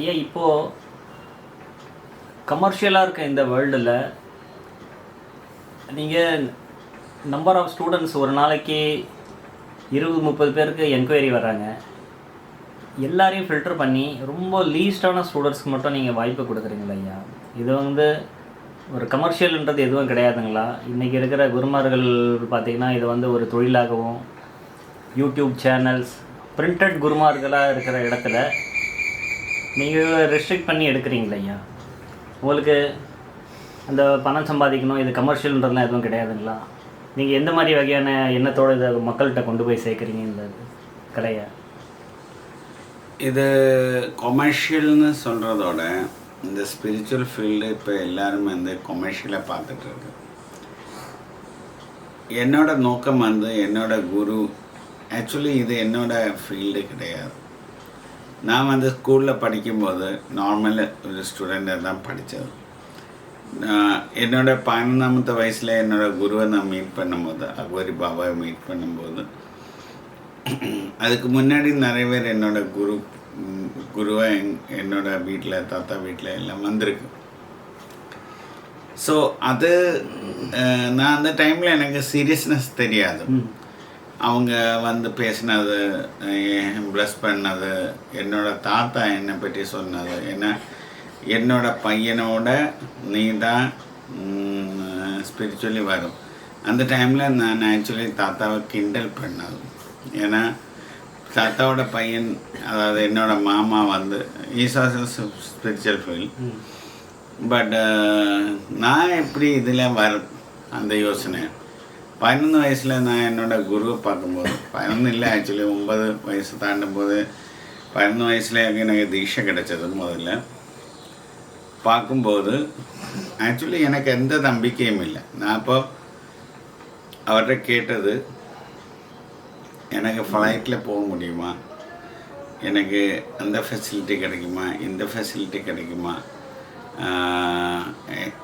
ஐயா இப்போது கமர்ஷியலாக இருக்க இந்த வேர்ல்டில் நீங்கள் நம்பர் ஆஃப் ஸ்டூடெண்ட்ஸ் ஒரு நாளைக்கு இருபது முப்பது பேருக்கு என்கொயரி வராங்க எல்லாரையும் ஃபில்டர் பண்ணி ரொம்ப லீஸ்டான ஸ்டூடெண்ட்ஸ்க்கு மட்டும் நீங்கள் வாய்ப்பு கொடுக்குறீங்களா ஐயா. இது வந்து ஒரு கமர்ஷியல்ன்றது எதுவும் கிடையாதுங்களா? இன்றைக்கி இருக்கிற குருமார்கள் பார்த்திங்கன்னா இது வந்து ஒரு தொழிலாகவும் யூடியூப் சேனல்ஸ் பிரிண்டட் குருமார்களாக இருக்கிற இடத்துல நீங்கள் ரெஸ்ட்ரிக்ட் பண்ணி எடுக்கிறீங்களா ஐயா? உங்களுக்கு அந்த பணம் சம்பாதிக்கணும் இது கமர்ஷியல்ன்றதுலாம் எதுவும் கிடையாதுங்களா? நீங்கள் எந்த மாதிரி வகையான எண்ணத்தோடு இதை மக்கள்கிட்ட கொண்டு போய் சேர்க்குறீங்க இந்த கலையை இது கொமர்ஷியல்னு சொல்கிறதோட இந்த ஸ்பிரிச்சுவல் ஃபீல்டு இப்போ எல்லாருமே வந்து கொமர்ஷியலாக பார்த்துட்டு இருக்கு என்னோட நோக்கம் வந்து என்னோட குரு ஆக்சுவலி இது என்னோட ஃபீல்டு கிடையாது. நான் வந்து ஸ்கூலில் படிக்கும்போது நார்மல் ஒரு ஸ்டூடெண்ட்டாக தான் படித்தது என்னோட பதினொன்றாமத்து வயசில் என்னோடய குருவை நான் மீட் பண்ணும்போது அக்வரி பாபாவை மீட் பண்ணும்போது அதுக்கு முன்னாடி நிறைய பேர் என்னோட குரு குருவை என் என்னோட வீட்டில் தாத்தா வீட்டில் எல்லாம் வந்திருக்கு. ஸோ அது நான் அந்த டைமில் எனக்கு சீரியஸ்னஸ் தெரியாது. அவங்க வந்து பேசினது ப்ளஸ் பண்ணது என்னோட தாத்தா என்னை பற்றி சொன்னது. ஏன்னா என்னோட பையனோட நீ தான் ஸ்பிரிச்சுவலி வரும். அந்த டைமில் நான் ஆக்சுவலி தாத்தாவை கிண்டல் பண்ணது. ஏன்னா தாத்தாவோட பையன் அதாவது என்னோட மாமா வந்து ஈசாசல் ஸ்பிரிச்சுவல் ஃபீல்ட் பட் நான் எப்படி இதில் வரும் அந்த யோசனை? பதினொன்று வயசில் நான் என்னோட குருவை பார்க்கும்போது பதினொன்று இல்லை ஆக்சுவலி ஒன்பது வயசு தாண்டும் போது பதினொன்று வயசில் எனக்கு தீட்சை கிடைச்சது முதல்ல பார்க்கும்போது ஆக்சுவலி எனக்கு எந்த நம்பிக்கையும் இல்லை நான் அப்போ அவர்கிட்ட கேட்டது எனக்கு ஃப்ளைட்டில் போக முடியுமா எனக்கு அந்த ஃபெசிலிட்டி கிடைக்குமா இந்த ஃபெசிலிட்டி கிடைக்குமா ஆஹ்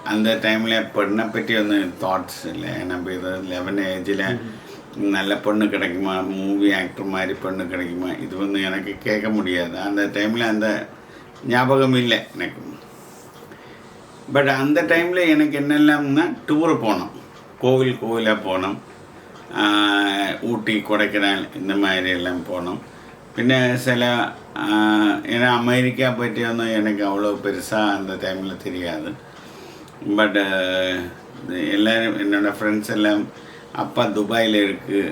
அந்த டைமில் பொண்ணை பற்றி ஒன்றும் தாட்ஸ் இல்லை. நம்ம இது லெவன் ஏஜில் நல்ல பொண்ணு கிடைக்குமா? மூவி ஆக்டர் மாதிரி பொண்ணு கிடைக்குமா? இது வந்து எனக்கு கேட்க முடியாது. அந்த டைமில் அந்த ஞாபகம் இல்லை எனக்கு. பட் அந்த டைமில் எனக்கு என்னெல்லாம்னா டூர் போனோம். கோவில் கோவிலாக போனோம். ஊட்டி கொடைக்கானல் இந்த மாதிரி எல்லாம் போனோம். പിന്നെ சில ஏன்னா அமெரிக்கா பற்றி ஒன்றும் எனக்கு அவ்வளோ பெருசாக அந்த டைமில் தெரியாது பட் எல்லோரும் என்னோடய ஃப்ரெண்ட்ஸ் எல்லாம் அப்பா துபாயில் இருக்குது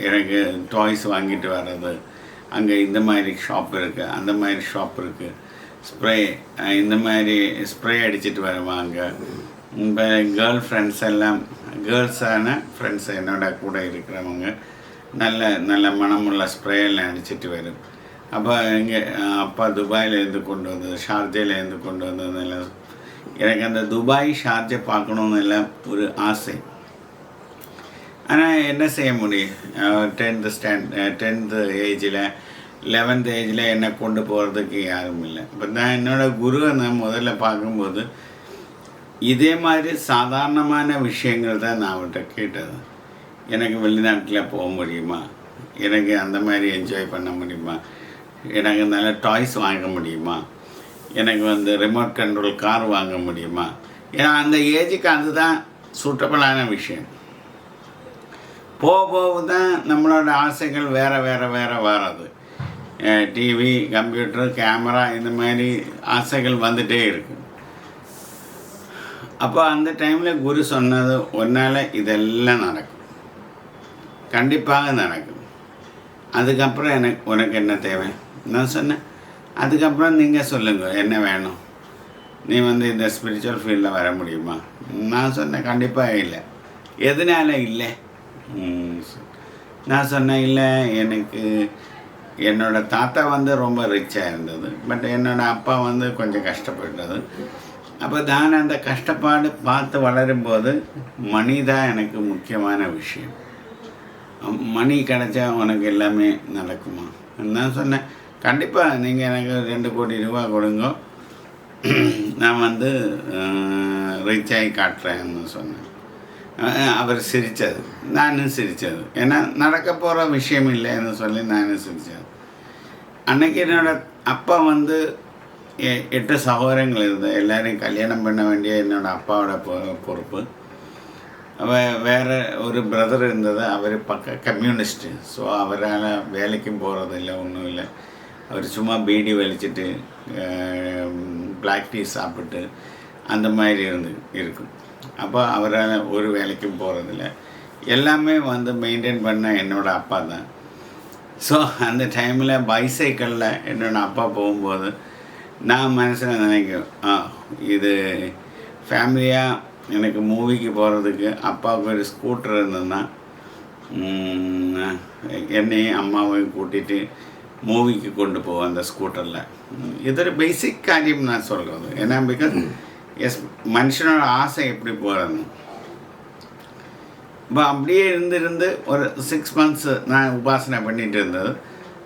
எனக்கு டாய்ஸ் வாங்கிட்டு வர்றது அங்கே இந்த மாதிரி ஷாப் இருக்குது அந்த மாதிரி ஷாப் இருக்குது ஸ்ப்ரே இந்த மாதிரி ஸ்ப்ரே அடிச்சிட்டு வருவாங்க இப்போ கேர்ள் ஃப்ரெண்ட்ஸ் எல்லாம் கேர்ள்ஸான ஃப்ரெண்ட்ஸ் என்னோட கூட இருக்கிறவங்க நல்ல நல்ல மனமுள்ள ஸ்ப்ரே எல்லாம் அடிச்சிட்டு வரும் அப்போ இங்கே அப்பா துபாயிலேருந்து கொண்டு வந்தது ஷார்ஜையிலேருந்து கொண்டு வந்ததெல்லாம் எனக்கு அந்த துபாய் ஷார்ஜை பார்க்கணுன்னு எல்லாம் ஒரு ஆசை ஆனால் என்ன செய்ய முடியும் டென்த்து ஸ்டாண்ட் டென்த்து ஏஜில் லெவன்த் ஏஜில் என்னை கொண்டு போகிறதுக்கு யாரும் இல்லை இப்போ நான் என்னோடய குருவை நான் முதல்ல பார்க்கும்போது இதே மாதிரி சாதாரணமான விஷயங்கள் தான் நான் அவர்கிட்ட கேட்டது எனக்கு வெளிநாட்டில் போக முடியுமா? எனக்கு அந்த மாதிரி என்ஜாய் பண்ண முடியுமா? எனக்கு நல்ல டாய்ஸ் வாங்க முடியுமா? எனக்கு வந்து ரிமோட் கண்ட்ரோல் கார் வாங்க முடியுமா? ஏன்னா அந்த ஏஜுக்கு அதுதான் சூட்டபிளான விஷயம். போக போக தான் நம்மளோட ஆசைகள் வேறு வேறு வேறு வராது டிவி கம்ப்யூட்டர் கேமரா இந்த மாதிரி ஆசைகள் வந்துகிட்டே இருக்கு. அப்போ அந்த டைமில் குரு சொன்னது ஒன்றால் இதெல்லாம் நடக்கும். கண்டிப்பாக நடக்கும். அதுக்கப்புறம் எனக்கு உனக்கு என்ன தேவை? நான் சொன்னேன். அதுக்கப்புறம் நீங்கள் சொல்லுங்கள் என்ன வேணும்? நீ வந்து இந்த ஸ்பிரிச்சுவல் ஃபீல்டில் வர முடியுமா? நான் சொன்னேன் கண்டிப்பாக இல்லை. எதனால இல்லை? நான் சொன்னேன் இல்லை எனக்கு என்னோட தாத்தா வந்து ரொம்ப ரிச்சாக இருந்தது. பட் என்னோடய அப்பா வந்து கொஞ்சம் கஷ்டப்பட்டது. அப்போ நான் அந்த கஷ்டப்பாடு பார்த்து வளரும்போது மணி தான் எனக்கு முக்கியமான விஷயம். மணி கிடைச்சா உனக்கு எல்லாமே நடக்குமா? நான் சொன்னேன். கண்டிப்பாக நீங்கள் எனக்கு ரெண்டு கோடி ரூபா கொடுங்க. நான் வந்து ரிச் ஆகி காட்டுறேன்னு சொன்னேன். அவர் சிரித்தது நானும் சிரித்தது ஏன்னா நடக்க போகிற விஷயம் இல்லைன்னு சொல்லி நானும் சிரித்தது அன்னைக்கு என்னோடய அப்பா வந்து எ- எட்டு சகோதரங்கள் இருந்தது எல்லோரையும் கல்யாணம் பண்ண வேண்டிய என்னோடய அப்பாவோட பொ- பொறுப்பு. வே வேறு ஒரு பிரதர் இருந்தது அவர் பக்க கம்யூனிஸ்ட்டு ஸோ அவரால் வேலைக்கும் போகிறதில்ல ஒன்றும் இல்லை. அவர் சும்மா பீடி வெளிச்சிட்டு பிளாக் டீ சாப்பிட்டு அந்த மாதிரி இருந்து இருக்கும். அப்போ அவரால் ஒரு வேலைக்கும் போகிறதில்ல எல்லாமே வந்து மெயின்டைன் பண்ண என்னோட அப்பா தான். ஸோ அந்த டைமில் பைசைக்கிளில் என்னோட அப்பா போகும்போது நான் மனசில் நினைக்கும் ஆ இது ஃபேமிலியாக எனக்கு மூவிக்கு போகிறதுக்கு அப்பாவுக்கு ஒரு ஸ்கூட்டர் இருந்ததுன்னா என்னையும் அம்மாவையும் கூட்டிகிட்டு மூவிக்கு கொண்டு போவோம் அந்த ஸ்கூட்டரில் இது ஒரு பேசிக் காரியம் நான் சொல்கிறது ஏன்னா பிகாஸ் எஸ் மனுஷனோட ஆசை எப்படி போகிறது இப்போ அப்படியே இருந்து இருந்து ஒரு சிக்ஸ் மந்த்ஸ் நான் உபாசனை பண்ணிட்டு இருந்தது.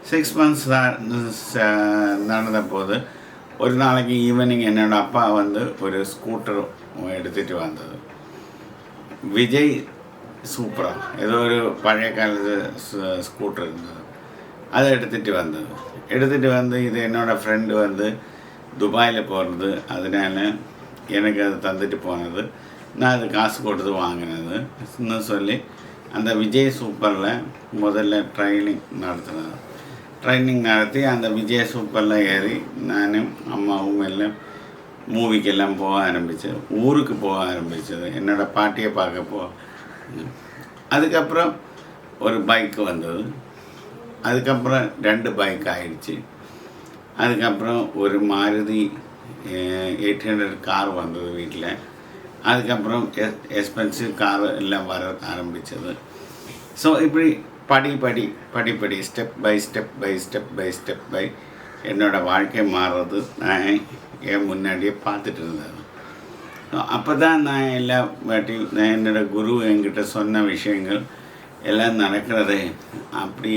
சிக்ஸ் மந்த்ஸ் நடந்த போது ஒரு நாளைக்கு ஈவினிங் என்னோட அப்பா வந்து ஒரு ஸ்கூட்டர் எடுத்துகிட்டு வந்தது விஜய் சூப்பரா ஏதோ ஒரு பழைய காலத்து ஸ்கூட்டர் இருந்தது அதை எடுத்துகிட்டு வந்தது எடுத்துகிட்டு வந்து இது என்னோடய ஃப்ரெண்டு வந்து துபாயில் போகிறது அதனால எனக்கு அது தந்துட்டு போனது நான் அது காசு கொடுத்து வாங்கினதுன்னு சொல்லி அந்த விஜய் சூப்பரில் முதல்ல ட்ரைனிங் நடத்தினது ட்ரைனிங் நடத்தி அந்த விஜய் சூப்பரில் ஏறி நானும் அம்மாவும் எல்லாம் மூவிக்கெல்லாம் போக ஆரம்பித்தது ஊருக்கு போக ஆரம்பித்தது என்னோடய பாட்டியை பார்க்க போ அதுக்கப்புறம் ஒரு பைக் வந்தது. அதுக்கப்புறம் ரெண்டு பைக் ஆயிடுச்சு. அதுக்கப்புறம் ஒரு மாருதி எயிட் ஹண்ட்ரட் கார் வந்தது வீட்டில் அதுக்கப்புறம் எஸ் எக்ஸ்பென்சிவ் கார் எல்லாம் வர ஆரம்பித்தது ஸோ இப்படி படி படி படிப்படி step by step by step by step by என்னோடய வாழ்க்கை மாறுறது நான் என் முன்னாடியே பார்த்துட்டு இருந்தது அப்போ தான் நான் எல்லா வாட்டியும் நான் என்னோட குரு என்கிட்ட சொன்ன விஷயங்கள் எல்லாம் நடக்கிறது. அப்படி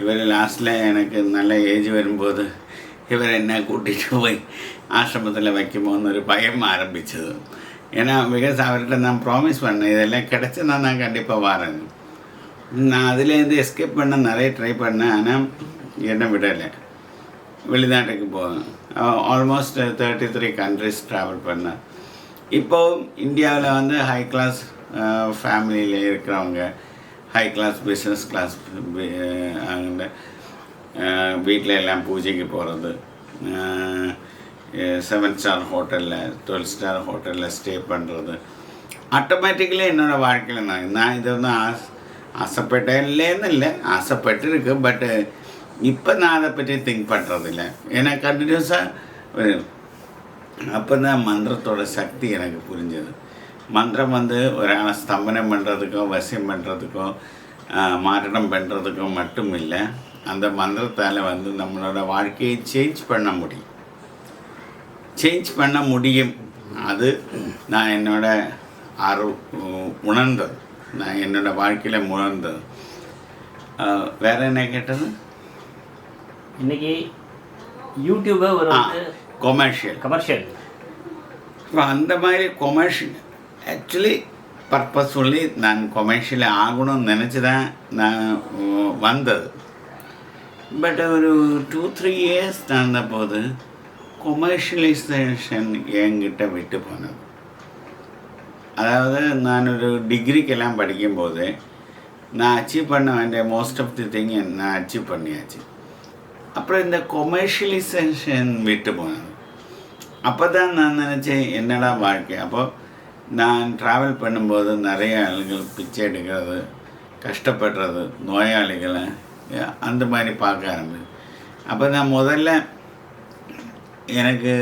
இவர் லாஸ்ட்டில் எனக்கு நல்ல ஏஜ் வரும்போது இவர் என்ன கூட்டிகிட்டு போய் ஆசிரமத்தில் வைக்குமோன்னு ஒரு பயம் ஆரம்பிச்சது. ஏன்னா பிகாஸ் அவர்கிட்ட நான் ப்ராமிஸ் பண்ணேன் இதெல்லாம் கிடச்சுன்னா நான் கண்டிப்பாக வரேன். நான் அதுலேருந்து எஸ்கேப் பண்ண நிறைய ட்ரை பண்ணேன் ஆனால் என்ன விடலை. வெளிநாட்டுக்கு போவேன். Almost thirty three countries travel பண்ணேன். இப்போ இந்தியாவில் வந்து ஹை கிளாஸ் ஃபேமிலியில் இருக்கிறவங்க ஹை கிளாஸ் பிஸ்னஸ் கிளாஸ் வீட்டில் எல்லாம் பூஜைக்கு போகிறது செவன் ஸ்டார் ஹோட்டலில் டுவெல் ஸ்டார் ஹோட்டலில் ஸ்டே பண்ணுறது ஆட்டோமேட்டிக்கலி என்னோடய வாழ்க்கையில் நான் நான் இது வந்து ஆஸ் ஆசைப்பட்டேன்லேன்னு இல்லை ஆசைப்பட்டிருக்கு பட்டு இப்போ நான் அதை பற்றி திங்க் பண்ணுறதில்ல ஏன்னா கண்டினியூஸாக அப்போ தான் மந்திரத்தோட சக்தி எனக்கு புரிஞ்சது. மந்திரம் வந்து ஒரு ஆளை ஸ்தம்பனம் பண்ணுறதுக்கோ வசியம் பண்ணுறதுக்கோ மாற்றம் பண்ணுறதுக்கோ மட்டும் இல்லை. அந்த மந்திரத்தால் வந்து நம்மளோட வாழ்க்கையை சேஞ்ச் பண்ண முடியும். சேஞ்ச் பண்ண முடியும். அது நான் என்னோட அரு உணர்ந்தது. நான் என்னோடய வாழ்க்கையில் உணர்ந்தது வேறு என்ன கேட்டது? இன்னைக்கு யூடியூபை ஒரு கொமர்ஷியல் கமர்ஷியல் இப்போ அந்த மாதிரி கொமர்ஷியல் ஆக்சுவலி பர்பஸ் சொல்லி நான் கொமர்ஷியல் ஆகணும்னு நினச்சி தான் நான் வந்தது. பட் ஒரு டூ த்ரீ இயர்ஸ் நடந்த போது கொமர்ஷியலைசேஷன் என்கிட்ட விட்டு போனது. அதாவது நான் ஒரு டிகிரிக்கெல்லாம் படிக்கும்போது நான் அச்சீவ் பண்ண வேண்டிய மோஸ்ட் ஆஃப் தி திங் நான் அச்சீவ் பண்ணியாச்சு. அப்புறம் இந்த கொமர்ஷியலைசேஷன் விட்டு போனேன். அப்போ தான் நான் நினச்சேன் என்னடா வாழ்க்கை? அப்போ நான் ட்ராவல் பண்ணும்போது நிறைய ஆளுகள் பிச்சை எடுக்கிறது கஷ்டப்படுறது நோயாளிகளை அந்த மாதிரி பார்க்க ஆரம்பிச்சு அப்போ நான் முதல்ல எனக்கு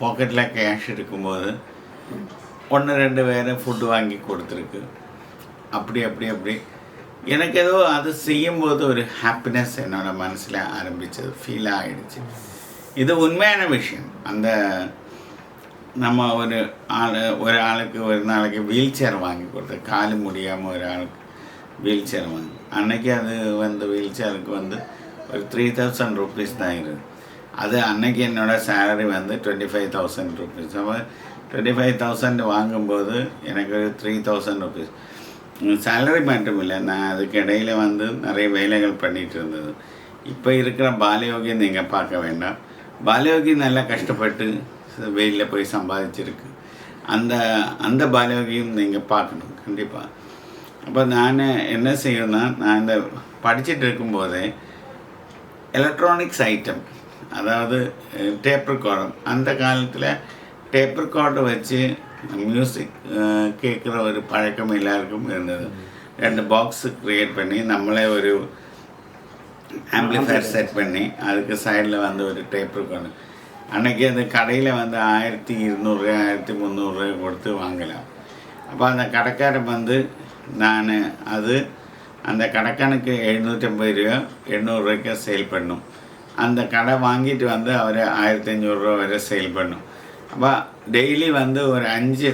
பாக்கெட்டில் கேஷ் இருக்கும்போது ஒன்று ரெண்டு பேரை ஃபுட்டு வாங்கி கொடுத்துருக்கு. அப்படி அப்படி அப்படி எனக்கு ஏதோ அது செய்யும்போது ஒரு ஹாப்பினஸ் என்னோட மனசில் ஆரம்பிச்சது ஃபீல் ஆகிடுச்சு இது உண்மையான விஷயம். அந்த நம்ம ஒரு ஆள் ஒரு ஆளுக்கு ஒரு நாளைக்கு வீல் சேர் வாங்கி கொடுத்து காலு முடியாமல் ஒரு ஆளுக்கு வீல் சேர் வாங்கி அன்னைக்கு அது வந்து வீல் சேருக்கு வந்து ஒரு த்ரீ தௌசண்ட் ருபீஸ் தான் இருக்குது அது அன்னைக்கு என்னோடய சேலரி வந்து டுவெண்ட்டி ஃபைவ் தௌசண்ட் ருபீஸ் அப்போ டுவெண்ட்டி ஃபைவ் தௌசண்ட் வாங்கும்போது எனக்கு ஒரு த்ரீ தௌசண்ட் ருபீஸ் சேலரி மட்டும் இல்லை நான் அதுக்கு இடையில வந்து நிறைய வேலைகள் பண்ணிகிட்டு இருந்தது. இப்போ இருக்கிற பாலயோகியம் நீங்கள் பார்க்க வேண்டாம். பாலயோகி நல்லா கஷ்டப்பட்டு வெயிலில் போய் சம்பாதிச்சிருக்கு. அந்த அந்த பாலயோகியம் நீங்கள் பார்க்கணும் கண்டிப்பாக அப்போ நான் என்ன செய்யணும்னா நான் இந்த படிச்சுட்டு இருக்கும்போதே எலக்ட்ரானிக்ஸ் ஐட்டம் அதாவது eh, டேப் ரெக்கார்டம் அந்த காலத்தில் டேப் ரெக்கார்டை வச்சு மியூசிக் uh, கேட்குற ஒரு பழக்கம் எல்லாருக்கும் இருந்தது. ரெண்டு பாக்ஸு க்ரியேட் பண்ணி நம்மளே ஒரு ஆம்பிளிஃபயர் செட் பண்ணி அதுக்கு சைடில் வந்து ஒரு டேப் இருக்கணும். அன்றைக்கி அந்த கடையில் வந்து ஆயிரத்தி இருநூறு ஆயிரத்தி முந்நூறுரூவா கொடுத்து வாங்கலாம். அப்போ அந்த கடைக்காரன் வந்து நான் அது அந்த கடைக்கானுக்கு எழுநூற்றம்பது ரூபா எண்ணூறுரூவாய்க்கு சேல் பண்ணும். அந்த கடை வாங்கிட்டு வந்து அவர் ஆயிரத்தி அஞ்சூறுரூவா வரை சேல் பண்ணும். அப்போ டெய்லி வந்து ஒரு அஞ்சு.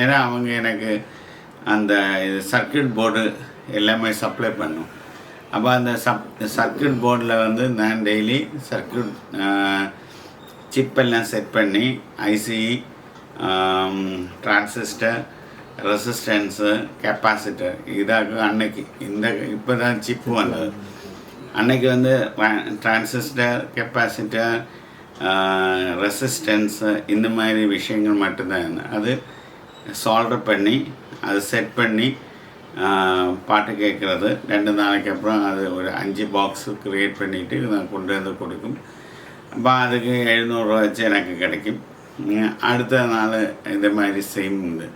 ஏன்னா அவங்க எனக்கு அந்த இது சர்க்கியூட் போர்டு எல்லாமே சப்ளை பண்ணும். அப்போ அந்த சப் சர்க்கியூட் போர்டில் வந்து நான் டெய்லி சர்க்கியூட் சிப்பெல்லாம் செட் பண்ணி ஐசி டிரான்சிஸ்டர் ரெசிஸ்டன்ஸு கெப்பாசிட்டர் இதாக அன்னைக்கு. இந்த இப்போ தான் சிப்பு வந்தது. அன்னைக்கு வந்து டிரான்சிஸ்டர் கெப்பாசிட்டர் ரெசிஸ்டன்ஸு இந்த மாதிரி விஷயங்கள் மட்டும்தான். அது சால்டர் பண்ணி அது செட் பண்ணி பாட்டு கேட்குறது. ரெண்டு நாளைக்கு அப்புறம் அது ஒரு அஞ்சு பாக்ஸு க்ரியேட் பண்ணிவிட்டு நான் கொண்டு வந்து கொடுக்கும். அப்போ அதுக்கு எழுநூறுவா வச்சு எனக்கு கிடைக்கும். அடுத்த நாள் இந்த மாதிரி சேம் உண்டு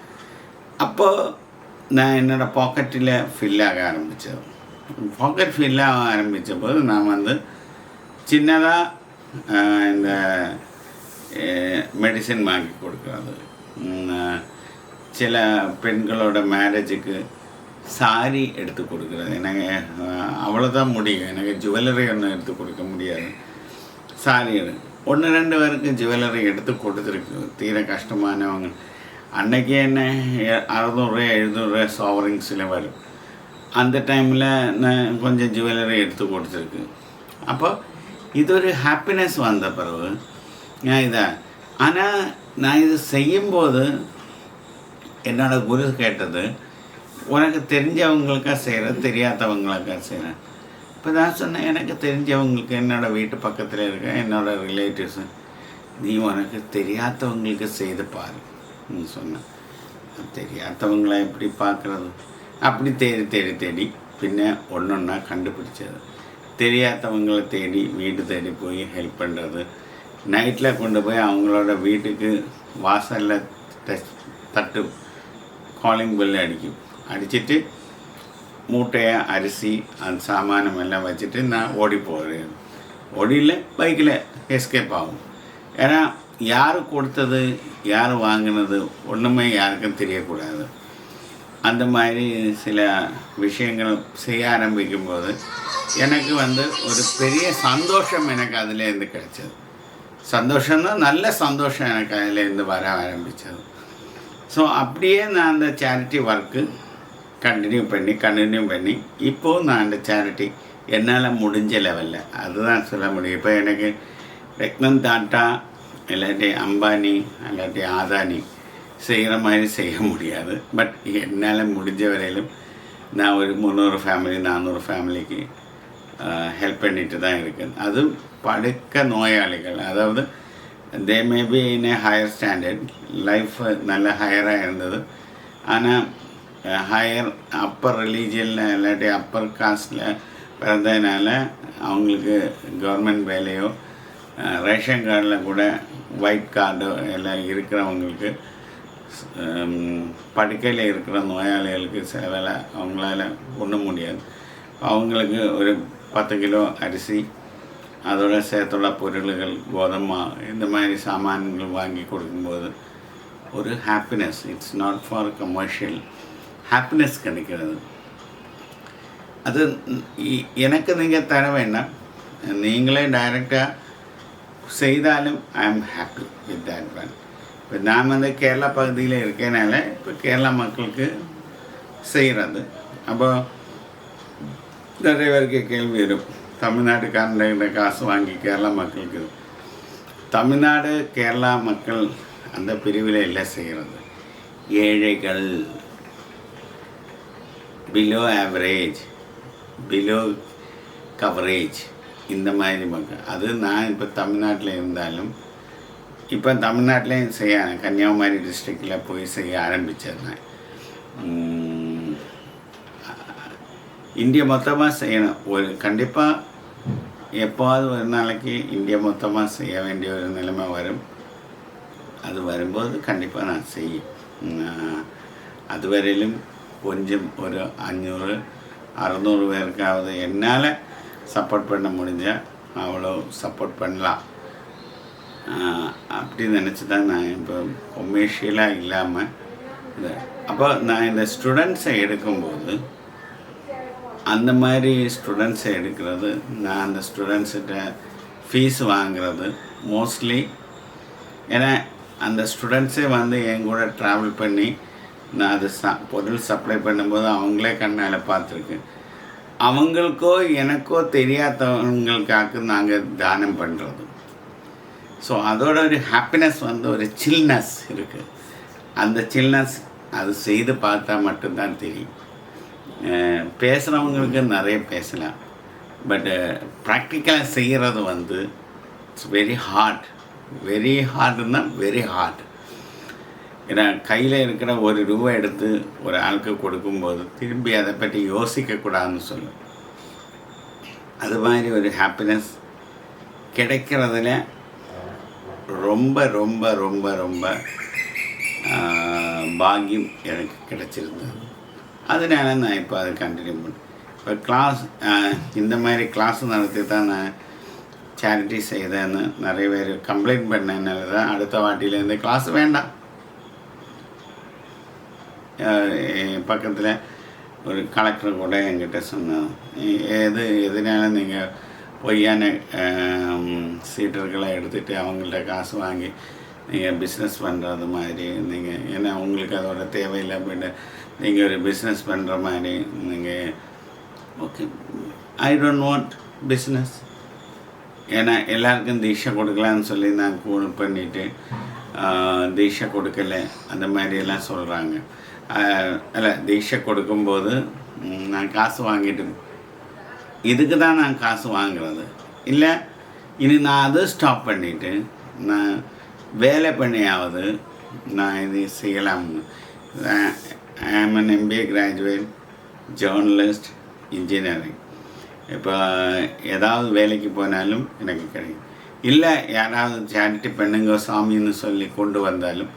அப்போது நான் என்னோடய பாக்கெட்டில் ஃபில் ஆக ஆரம்பித்தது பாக்கெட் ஃபில் ஆக ஆரம்பித்த போது நான் வந்து சின்னதாக இந்த மெடிசின் வாங்கி கொடுக்குறது சில பெண்களோட மேரேஜுக்கு சாரி எடுத்து கொடுக்குறது. எனக்கு அவ்வளோதான் முடியும். எனக்கு ஜுவல்லரி ஒன்றும் எடுத்து கொடுக்க முடியாது. சாரி எடு. ஒன்று ரெண்டு பேருக்கு ஜுவல்லரி எடுத்து கொடுத்துருக்கு. தீர கஷ்டமானவங்க. அன்னைக்கு என்ன அறுநூறுரூவா எழுநூறுரூவா சோவரிங்ஸில் வரும். அந்த டைமில் நான் கொஞ்சம் ஜுவல்லரி எடுத்து கொடுத்துருக்கு. அப்போ இது ஒரு ஹாப்பினஸ் வந்த பிறகு நான் இதை ஆனால் நான் இது செய்யும்போது என்னோடய குரு கேட்டது உனக்கு தெரிஞ்சவங்களுக்கா செய்கிறேன் தெரியாதவங்களுக்கா செய்கிறேன் இப்போ நான் சொன்னேன் எனக்கு தெரிஞ்சவங்களுக்கு என்னோடய வீட்டு பக்கத்தில் இருக்க என்னோடய ரிலேட்டிவ்ஸு நீ உனக்கு தெரியாதவங்களுக்கு செய்து பாரு நீ சொன்ன. தெரியாதவங்கள எப்படி பார்க்குறது அப்படி தேடி தேடி தேடி பின்ன ஒன்று ஒன்றா கண்டுபிடிச்சது தெரியாதவங்களை தேடி வீடு தேடி போய் ஹெல்ப் பண்ணுறது நைட்டில் கொண்டு போய் அவங்களோட வீட்டுக்கு வாசலில் தட்டு காலிங் பெல் அடிக்கும். அடிச்சிட்டு மூட்டையை அரிசி அந்த சாமானம் எல்லாம் வச்சுட்டு நான் ஓடி போகிறேன் ஒடியில் பைக்கில் எஸ்கேப் ஆகும். ஏன்னா யார் கொடுத்தது யார் வாங்கினது ஒன்றுமே யாருக்கும் தெரியக்கூடாது. அந்த மாதிரி சில விஷயங்கள் செய்ய ஆரம்பிக்கும்போது எனக்கு வந்து ஒரு பெரிய சந்தோஷம் எனக்கு அதுலேருந்து கிடைச்சது. சந்தோஷம்னா நல்ல சந்தோஷம் எனக்கு அதுலேருந்து வர ஆரம்பித்தது ஸோ அப்படியே நான் அந்த சேரிட்டி ஒர்க்கு கண்டினியூ பண்ணி கண்டினியூ பண்ணி இப்போவும் நான் அந்த சேரிட்டி என்னால் முடிஞ்ச லெவலில் அதுதான் சொல்ல முடியும். இப்போ எனக்கு ரெக்னம் டாட்டா இல்லாட்டி அம்பானி இல்லாட்டி ஆதானி செய்கிற மாதிரி செய்ய முடியாது பட் என்னால் முடிஞ்ச வரையிலும் நான் ஒரு முந்நூறு ஃபேமிலி நானூறு ஃபேமிலிக்கு ஹெல்ப் பண்ணிட்டு தான் இருக்கேன் அதுவும் படுக்க நோயாளிகள் அதாவது they maybe in a higher standard life நல்ல ஹையராக இருந்தது ஆனால் ஹையர் அப்பர் ரிலீஜியனில் இல்லாட்டி அப்பர் காஸ்டில் பிறந்ததுனால அவங்களுக்கு கவர்மெண்ட் வேலையோ அஹ், ரேஷன் கார்டில் கூட ஒயிட் கார்டு எல்லாம் இருக்கிறவங்களுக்கு படுக்கையில் இருக்கிற நோயாளிகளுக்கு சில வேலை அவங்களால ஒண்ண முடியாது. அவங்களுக்கு ஒரு பத்து கிலோ அரிசி அதோட சேர்த்துள்ள பொருள்கள் கோதமா இந்த மாதிரி சாமான்கள் வாங்கி கொடுக்கும்போது ஒரு happiness it's not for commercial happiness கிடைக்கிறது. அது எனக்கு நீங்கள் தர வேண்டாம். நீங்களே டைரெக்டாக செய்தாலும் ஐ am happy with that one இப்போ நான் வந்து கேரளா பகுதியில் இருக்கேனால இப்போ கேரளா மக்களுக்கு செய்கிறது அப்போ நிறைய பேருக்கு கேள்வி வரும். தமிழ்நாட்டுக்காரங்கிட்ட காசு வாங்கி கேரளா மக்களுக்கு தமிழ்நாடு கேரளா மக்கள் அந்த பிரிவில் இல்லை செய்கிறது ஏழைகள் பிலோ ஆவரேஜ் பிலோ கவரேஜ் இந்த மாதிரி மக்கள். அது நான் இப்போ தமிழ்நாட்டில் இருந்தாலும் இப்போ தமிழ்நாட்டிலையும் செய்ய கன்னியாகுமரி டிஸ்ட்ரிக்டில் போய் செய்ய ஆரம்பிச்சிருந்தேன் இந்தியா மொத்தமாக செய்யணும். ஒரு கண்டிப்பாக எப்போவாவது ஒரு நாளைக்கு இந்தியா மொத்தமாக செய்ய வேண்டிய ஒரு நிலைமை வரும். அது வரும்போது கண்டிப்பாக நான் செய்யும். அதுவரையிலும் கொஞ்சம் ஒரு அஞ்சூறு அறநூறு பேருக்காவது என்னால் சப்போர்ட் பண்ண முடிஞ்சால் அவ்வளோ சப்போர்ட் பண்ணலாம். அப்படின்னு அப்படி நினச்சி தான் நான் இப்போ கொமேஷியலாக இல்லாமல் இந்த அப்போ நான் இந்த ஸ்டூடெண்ட்ஸை எடுக்கும்போது அந்த மாதிரி ஸ்டூடெண்ட்ஸை எடுக்கிறது நான் அந்த ஸ்டூடெண்ட்ஸ்கிட்ட ஃபீஸ் வாங்குறது மோஸ்ட்லி ஏன்னா அந்த ஸ்டூடெண்ட்ஸே வந்து என் கூட ட்ராவல் பண்ணி நான் அது ச பொருள் சப்ளை பண்ணும்போது அவங்களே கண்ணால் பார்த்துருக்கேன் அவங்களுக்கோ எனக்கோ தெரியாதவங்களுக்காக நாங்கள் தானம் பண்ணுறது ஸோ அதோட ஒரு ஹாப்பினஸ் வந்து ஒரு சில்னஸ் இருக்குது அந்த சில்னஸ் அது செய்து பார்த்தா மட்டும்தான் தெரியும். பேசுகிறவங்களுக்கு நிறைய பேசலாம். பட்டு ப்ராக்டிக்கலாக செய்கிறது வந்து இட்ஸ் வெரி ஹார்ட் வெரி ஹார்டுன்னா வெரி ஹார்ட் ஏன்னா கையில் இருக்கிற ஒரு ரூபா எடுத்து ஒரு ஆளுக்கு கொடுக்கும்போது திரும்பி அதை பற்றி யோசிக்கக்கூடாதுன்னு சொல்லும். அது மாதிரி ஒரு ஹாப்பினஸ் கிடைக்கிறதுல ரொம்ப ரொம்ப ரொம்ப ரொம்ப பாக்கியம் எனக்கு கிடச்சிருந்தது. அதனால நான் இப்போ அதை கண்டினியூ பண்ணேன் இப்போ கிளாஸ் இந்த மாதிரி கிளாஸ் நடத்தி தான் நான் சேரிட்டி செய்தேன்னு நிறைய பேர் கம்ப்ளைண்ட் பண்ணனால தான் அடுத்த வாட்டியிலேருந்து கிளாஸ் வேண்டாம். பக்கத்தில் ஒரு கலெக்டர் கூட என்கிட்ட சொன்னோம் எது எதனால நீங்கள் பொய்யான சீட்டர்களை எடுத்துகிட்டு அவங்கள்ட்ட காசு வாங்கி நீங்கள் பிஸ்னஸ் பண்ணுறது மாதிரி நீங்கள் ஏன்னா உங்களுக்கு அதோட தேவையில்லை அப்படின்னு நீங்கள் ஒரு பிஸ்னஸ் பண்ணுற மாதிரி நீங்கள் okay I don't want business ஏன்னா எல்லாருக்கும் தீட்சை கொடுக்கலான்னு சொல்லி நான் கூல் பண்ணிவிட்டு தீட்சை கொடுக்கல அந்த மாதிரியெல்லாம் சொல்கிறாங்க அல்ல தீட்சை கொடுக்கும்போது நான் காசு வாங்கிட்டு இதுக்கு தான் நான் காசு வாங்குறது. இல்லை இனி நான் அதை ஸ்டாப் பண்ணிவிட்டு நான் வேலை பண்ணியாவது நான் இது செய்யலாம் I am an MBA graduate journalist engineering இப்போ ஏதாவது வேலைக்கு போனாலும் எனக்கு கிடைக்கும். இல்லை யாராவது சேரிட்டி பண்ணுங்க சாமின்னு சொல்லி கொண்டு வந்தாலும்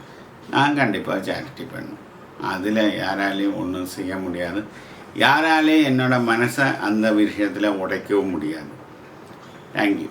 நான் கண்டிப்பாக சேரிட்டி பண்ணும் அதில் யாராலையும் ஒன்றும் செய்ய முடியாது. யாராலே என்னோட மனசை அந்த விஷயத்தில் உடைக்கவும் முடியாது. தேங்க்யூ